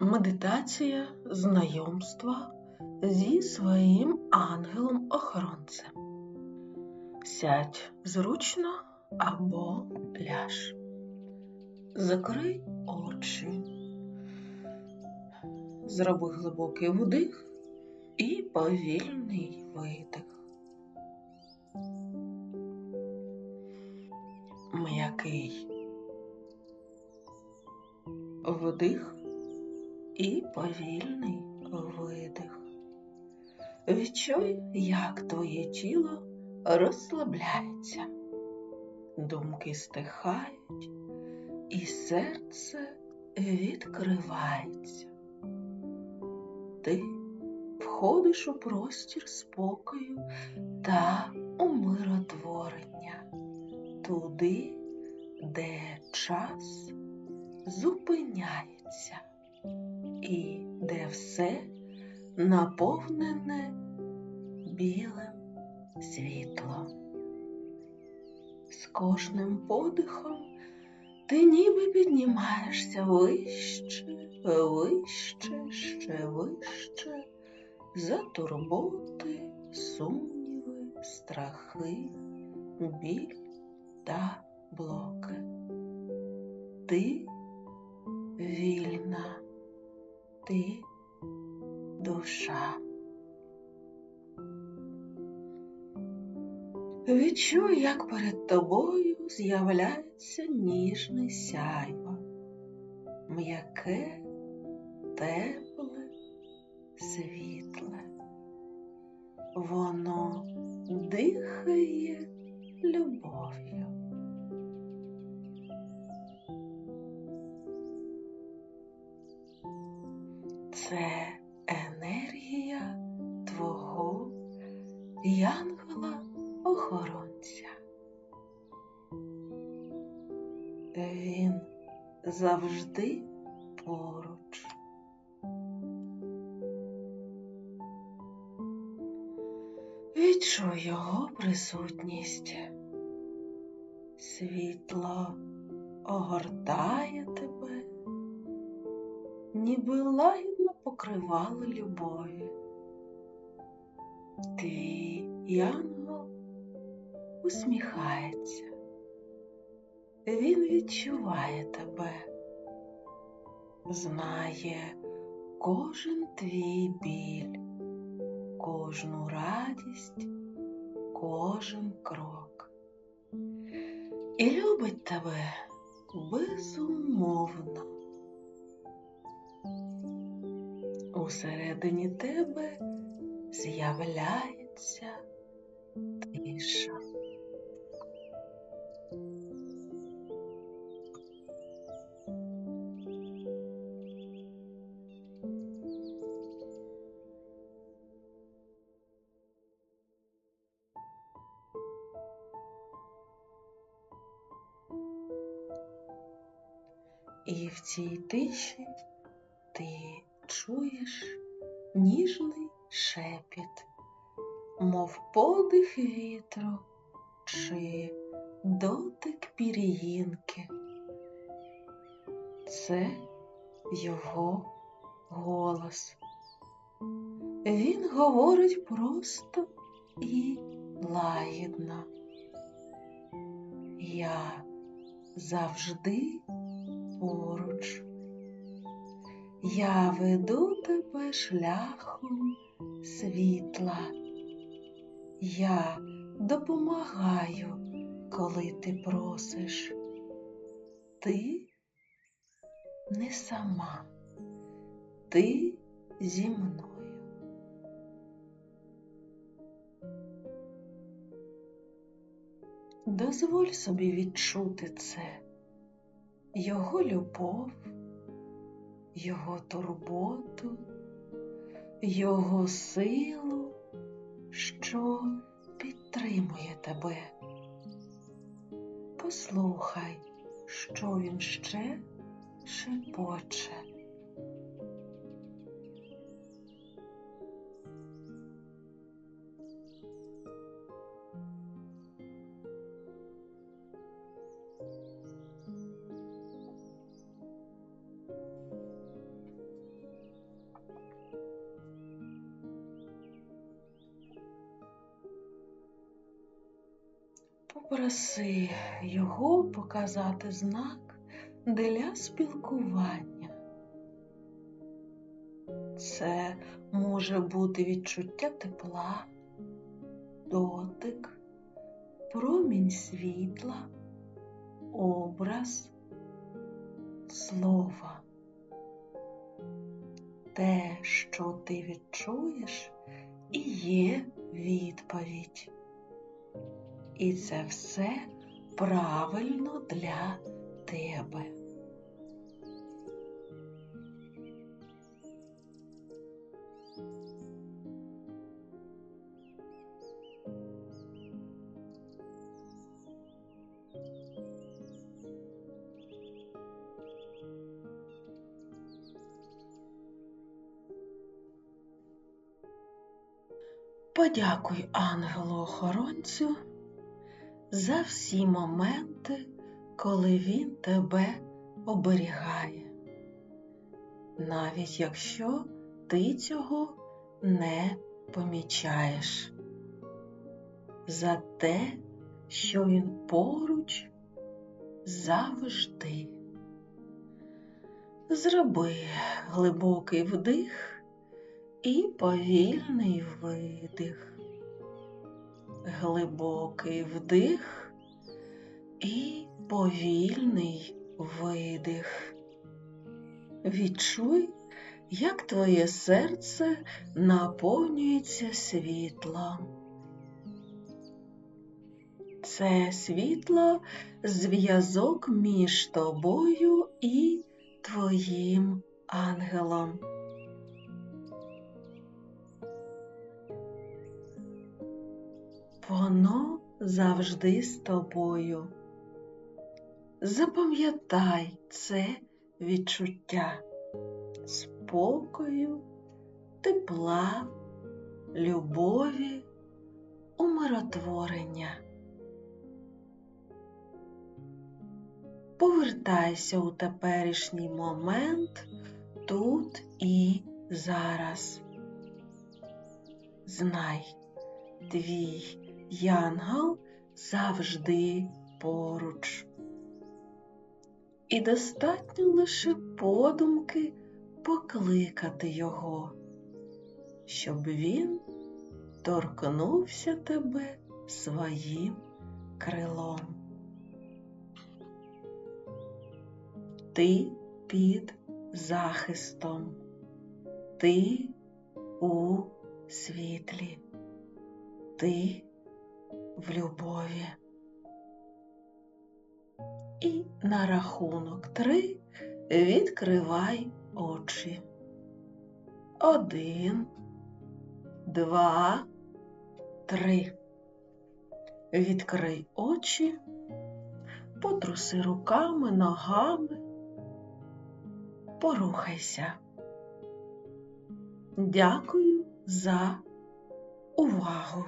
Медитація знайомства зі своїм ангелом-охоронцем. Сядь зручно або ляж. Закрий очі. Зроби глибокий вдих і повільний видих. М'який вдих і повільний видих. Відчуй, як твоє тіло розслабляється, думки стихають, і серце відкривається. Ти входиш у простір спокою та умиротворення, туди, де час зупиняється і де все наповнене білим світлом. З кожним подихом ти ніби піднімаєшся вище, вище, ще вище, за турботи, сумніви, страхи, біль та блоки. Ти вільна, ти душа. Відчуй, як перед тобою з'являється ніжне сяйво, м'яке, тепле, світле. Воно дихає Він завжди поруч. Відчуй його присутність. Світло огортає тебе, ніби лагідно покривало любові. Твій янгол усміхається. Він відчуває тебе, знає кожен твій біль, кожну радість, кожен крок. І любить тебе безумовно. Усередині тебе з'являється тиша. І в цій тиші ти чуєш ніжний шепіт, мов подих вітру чи дотик пір'їнки. Це його голос. Він говорить просто і лагідно. Я завжди поруч. Я веду тебе шляхом світла. Я допомагаю, коли ти просиш. Ти не сама, ти зі мною. Дозволь собі відчути це, його любов, його турботу, його силу, що підтримує тебе. Послухай, що він ще шепоче. Попроси його показати знак для спілкування. Це може бути відчуття тепла, дотик, промінь світла, образ, слова. Те, що ти відчуєш, і є відповідь. І це все правильно для тебе. Подякуй ангелу-охоронцю за всі моменти, коли він тебе оберігає, навіть якщо ти цього не помічаєш, за те, що він поруч завжди. Зроби глибокий вдих і повільний видих глибокий вдих і повільний видих. Відчуй, як твоє серце наповнюється світлом. Це світло зв'язок між тобою і твоїм ангелом. Воно завжди з тобою. Запам'ятай це відчуття спокою, тепла, любові, умиротворення. Повертайся у теперішній момент тут і зараз. Знай, твій янгол завжди поруч. І достатньо лише подумки покликати його, щоб він торкнувся тебе своїм крилом. Ти під захистом, ти у світлі, ти в любові. І на рахунок три відкривай очі. Один, два, три. Відкрий очі, потруси руками, ногами, порухайся. Дякую за увагу.